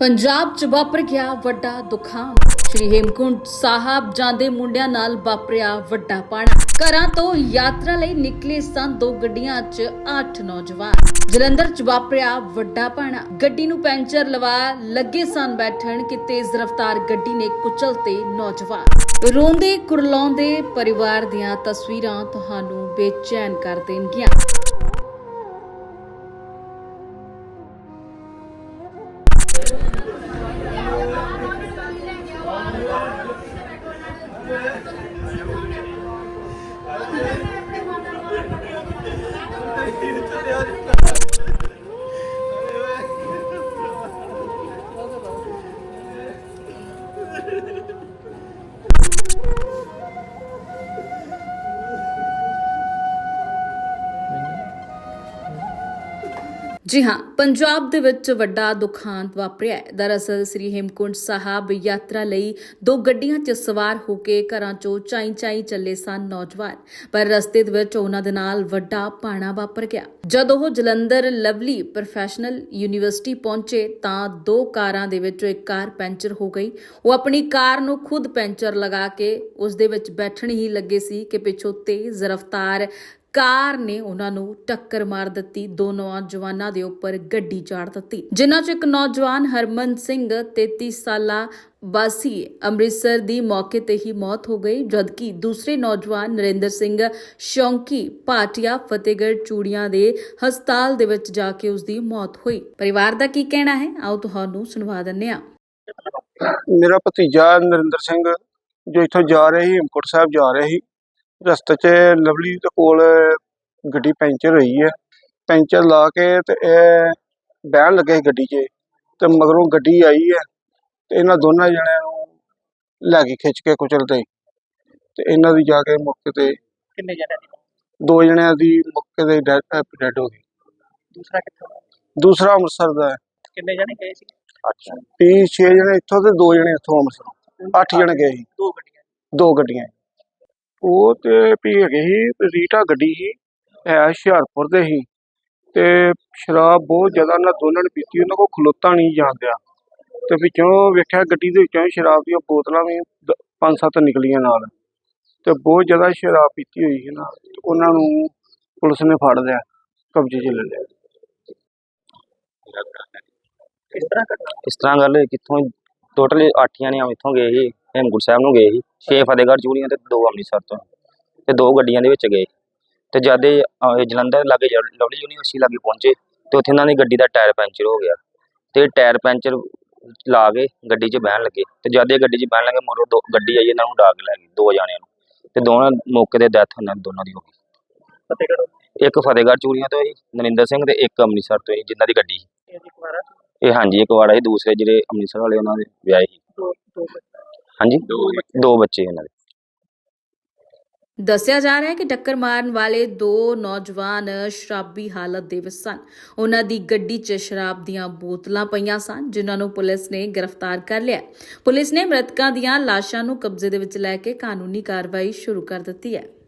ਪੰਜਾਬ 'ਚ ਵਾਪਰ ਗਿਆ ਵੱਡਾ ਦੁਖਾਂ ਸ਼੍ਰੀ ਹੇਮਕੁੰਟ ਸਾਹਿਬ ਜਾਂਦੇ ਮੁੰਡਿਆਂ ਨਾਲ ਵਾਪਰਿਆ ਵੱਡਾ ਪਾਣਾ। ਘਰਾਂ ਤੋਂ ਯਾਤਰਾ ਲਈ ਨਿਕਲੇ ਸਨ ਦੋ ਗੱਡੀਆਂ 'ਚ 8 ਨੌਜਵਾਨ। ਜਲੰਧਰ 'ਚ ਵਾਪਰਿਆ ਵੱਡਾ ਪਾਣਾ। ਗੱਡੀ ਨੂੰ ਪੈਂਚਰ ਲਵਾ ਲੱਗੇ ਸਨ ਬੈਠਣ ਕਿ ਤੇਜ਼ ਰਫ਼ਤਾਰ ਗੱਡੀ ਨੇ ਕੁਚਲ ਤੇ ਨੌਜਵਾਨ। ਰੋਂਦੇ ਕੁਰਲਾਉਂਦੇ ਪਰਿਵਾਰ ਦੀਆਂ ਤਸਵੀਰਾਂ ਤੁਹਾਨੂੰ ਬੇਚੈਨ ਕਰ ਦੇਣਗੀਆਂ। どうぞ。ਜੀ ਹਾਂ, ਪੰਜਾਬ ਦੇ ਵਿੱਚ ਵੱਡਾ ਦੁਖਾਂਤ ਵਾਪਰਿਆ ਹੈ। ਦਰਅਸਲ, ਸ੍ਰੀ ਹੇਮਕੁੰਟ ਸਾਹਿਬ ਯਾਤਰਾ ਲਈ ਦੋ ਗੱਡੀਆਂ 'ਚ ਸਵਾਰ ਹੋ ਕੇ ਘਰਾਂ 'ਚੋਂ ਚਾਈ ਚਾਈ ਚੱਲੇ ਸਨ ਨੌਜਵਾਨ, ਪਰ ਰਸਤੇ ਦੇ ਵਿੱਚ ਉਹਨਾਂ ਦੇ ਨਾਲ ਵੱਡਾ ਪਾਣਾ ਵਾਪਰ ਗਿਆ। ਜਦੋਂ ਉਹ ਜਲੰਧਰ ਲਵਲੀ ਪ੍ਰੋਫੈਸ਼ਨਲ ਯੂਨੀਵਰਸਿਟੀ ਪਹੁੰਚੇ ਤਾਂ ਦੋ ਕਾਰਾਂ ਦੇ ਵਿੱਚੋਂ ਇੱਕ ਕਾਰ ਪੈਂਚਰ ਹੋ ਗਈ। ਉਹ ਆਪਣੀ ਕਾਰ ਨੂੰ ਖੁਦ ਪੈਂਚਰ ਲਗਾ ਕੇ ਉਸ ਦੇ ਵਿੱਚ ਬੈਠਣ ਹੀ ਲੱਗੇ ਸੀ ਕਿ ਪਿੱਛੋਂ ਤੇਜ਼ ਰਫ਼ਤਾਰ ਕਾਰ ਨੇ ਉਹਨਾਂ ਨੂੰ ਟੱਕਰ ਮਾਰ ਦਿੱਤੀ। ਦੋ ਨੌਜਵਾਨਾਂ ਦੇ ਉੱਪਰ ਗੱਡੀ ਚਾੜ ਦਿੱਤੀ। ਜਿਨ੍ਹਾਂ 'ਚ ਇੱਕ ਨੌਜਵਾਨ ਹਰਮਨ ਸਿੰਘ 33 ਸਾਲਾ ਵਾਸੀ, ਅੰਮ੍ਰਿਤਸਰ ਦੀ ਮੌਕੇ ਤੇ ਹੀ ਮੌਤ ਹੋ ਗਈ। ਜਦਕਿ ਦੂਸਰੇ ਨੌਜਵਾਨ ਨਰਿੰਦਰ ਸਿੰਘ, ਸ਼ੌਂਕੀ ਭਾਟਿਆ ਫਤਿਹਗੜ੍ਹ ਚੂੜੀਆਂ ਦੇ ਹਸਪਤਾਲ ਦੇ ਵਿੱਚ ਜਾ ਕੇ ਉਸ ਦੀ ਮੌਤ ਹੋਈ। ਪਰਿਵਾਰ ਦਾ ਕੀ ਕਹਿਣਾ ਹੈ? ਆਓ ਤੁਹਾਨੂੰ ਸੁਣਵਾ ਦਿੰਦੇ ਆ ਮੇਰਾ ਭਤੀਜਾ ਨਰਿੰਦਰ ਸਿੰਘ, ਜੋ ਇੱਥੋਂ ਜਾ ਰਿਹਾ ਸੀ, ਹੇਮਕੁੰਟ ਸਾਹਿਬ ਜਾ ਰਿਹਾ ਸੀ ਰਸਤੇ 'ਚ ਲਵਲੀ ਦੇ ਕੋਲ ਗੱਡੀ ਪੈਂਚਰ ਹੋਈ ਹੈ। ਪੈਂਚਰ ਲਾ ਕੇ ਤੇ ਇਹ ਬਹਿਣ ਲੱਗੇ ਸੀ ਗੱਡੀ 'ਚ ਤੇ ਮਗਰੋਂ ਗੱਡੀ ਆਈ ਹੈ ਤੇ ਇਹਨਾਂ ਦੋਨਾਂ ਜਣਿਆਂ ਨੂੰ ਲੈ ਕੇ ਖਿੱਚ ਕੇ ਕੁਚਲਦੇ। ਤੇ ਇਹਨਾਂ ਦੀ ਜਾ ਕੇ ਮੌਕੇ ਤੇ ਕਿੰਨੇ ਜਣੇ ਸੀ ਦੋ ਜਣਿਆਂ ਦੀ ਮੌਕੇ ਤੇ ਡੈਡ ਹੋ ਗਈ। ਦੂਸਰਾ ਕਿੱਥੋਂ ਦਾ? ਦੂਸਰਾ ਅੰਮ੍ਰਿਤਸਰ ਦਾ ਹੈ। ਕਿੰਨੇ ਜਣੇ ਗਏ ਸੀ? ਅੱਛਾ। ਵੀ 6 ਜਣੇ ਇੱਥੋਂ ਤੇ ਦੋ ਜਣੇ ਇੱਥੋਂ ਅੰਮ੍ਰਿਤਸਰੋਂ। ਅੱਠ ਜਣੇ ਗਏ ਸੀ। ਦੋ ਗੱਡੀਆਂ। ਦੋ ਗੱਡੀਆਂ। ਉਹ ਤੇ ਵੀ ਹੈਗੇ ਸੀ ਰੀਟਾ ਗੱਡੀ ਸੀ ਹੈ ਹੁਸ਼ਿਆਰਪੁਰ ਦੇ ਸੀ। ਤੇ ਸ਼ਰਾਬ ਬਹੁਤ ਜ਼ਿਆਦਾ ਨਾ ਦੋਨਾਂ ਨੇ ਪੀਤੀ, ਉਹਨਾਂ ਕੋਲ ਖਲੋਤਾ ਨਹੀਂ ਜਾਂਦਿਆ। ਤੇ ਵਿੱਚੋਂ ਵੇਖਿਆ ਗੱਡੀ ਦੇ ਵਿੱਚੋਂ ਸ਼ਰਾਬ ਦੀਆਂ ਬੋਤਲਾਂ ਵੀ ਦ- ਪੰਜ ਸੱਤ ਨਿਕਲੀਆਂ ਨਾਲ। ਤੇ ਬਹੁਤ ਜ਼ਿਆਦਾ ਸ਼ਰਾਬ ਪੀਤੀ ਹੋਈ ਸੀ ਨਾ ਤੇ ਉਹਨਾਂ ਨੂੰ ਪੁਲਿਸ ਨੇ ਫੜ ਲਿਆ, ਕਬਜ਼ੇ 'ਚ ਲੈ ਲਿਆ। ਇਸ ਤਰ੍ਹਾਂ ਗੱਲ ਹੋਈ, ਕਿੱਥੋਂ ਟੋਟਲ 8 ਜਣੇ ਇੱਥੋਂ ਗਏ ਸੀ। ਹੇਮਕੁੰਟ ਸਾਹਿਬ ਨੂੰ ਗਏ ਸੀ। 6 ਫਤਿਹਗੜ੍ਹ ਚੂੜੀਆਂ ਤੇ ਦੋ ਅੰਮ੍ਰਿਤਸਰ ਤੋਂ। ਤੇ ਦੋ ਗੱਡੀਆਂ ਦੇ ਵਿੱਚ ਗਏ। ਤੇ ਜਦ ਇਹ ਅਹ, ਜਲੰਧਰ ਲਾਗੇ ਲਵਲੀ ਯੂਨੀਵਰਸਿਟੀ ਲਾਗੇ ਪਹੁੰਚੇ ਤੇ ਉੱਥੇ ਇਹਨਾਂ ਦੀ ਗੱਡੀ ਦਾ ਟਾਇਰ ਪੈਂਚਰ ਹੋ ਗਿਆ। ਤੇ ਟਾਇਰ ਪੈਂਚਰ ਲਾ ਕੇ ਗੱਡੀ 'ਚ ਬਹਿਣ ਲੱਗੇ। ਤੇ ਜਦ ਇਹ ਗੱਡੀ 'ਚ ਬਹਿਣ ਲੱਗੇ ਮੋਰੋ ਦੋ ਗੱਡੀ ਆਈ ਇਹਨਾਂ ਨੂੰ ਡਾਕ ਲੈ ਗਈ ਦੋ ਜਣਿਆਂ ਨੂੰ। ਤੇ ਦੋਨਾਂ ਮੌਕੇ ਤੇ ਡੈਥ ਉਹਨਾਂ ਦੋਨਾਂ ਦੀ ਹੋ ਗਈ। ਫਤਿਹਗੜ੍ਹ? ਇੱਕ ਫਤਿਹਗੜ੍ਹ ਚੂੜੀਆਂ ਤੋਂ ਸੀ ਨਰਿੰਦਰ ਸਿੰਘ ਤੇ ਇੱਕ ਅੰਮ੍ਰਿਤਸਰ ਤੋਂ ਸੀ ਜਿਨ੍ਹਾਂ ਦੀ ਗੱਡੀ ਸੀ। ਇਹ ਹਾਂਜੀ ਇੱਕ ਵਾੜਾ ਸੀ ਦੂਸਰੇ ਜਿਹੜੇ ਅੰਮ੍ਰਿਤਸਰ ਵਾਲੇ ਉਹਨਾਂ ਦੇ ਵਿਆਹੇ ਸੀ। ਹਾਂਜੀ। ਦੋ ਬੱਚੇ। ਇਹਨਾਂ ਦੇ। ਦੱਸਿਆ ਜਾ ਰਿਹਾ ਹੈ ਕਿ ਟੱਕਰ ਮਾਰਨ ਵਾਲੇ ਦੋ ਨੌਜਵਾਨ ਸ਼ਰਾਬੀ ਹਾਲਤ ਦੇ ਵਿੱਚ ਸਨ। ਉਹਨਾਂ ਦੀ ਗੱਡੀ 'ਚ ਸ਼ਰਾਬ ਦੀਆਂ ਬੋਤਲਾਂ ਪਈਆਂ ਸਨ ਜਿਨ੍ਹਾਂ ਨੂੰ ਪੁਲਿਸ ਨੇ ਗ੍ਰਿਫਤਾਰ ਕਰ ਲਿਆ ਪੁਲਿਸ ਨੇ ਮ੍ਰਿਤਕਾਂ ਦੀਆਂ ਲਾਸ਼ਾਂ ਨੂੰ ਕਬਜ਼ੇ ਦੇ ਵਿੱਚ ਲੈ ਕੇ ਕਾਨੂੰਨੀ ਕਾਰਵਾਈ ਸ਼ੁਰੂ ਕਰ ਦਿੱਤੀ ਹੈ।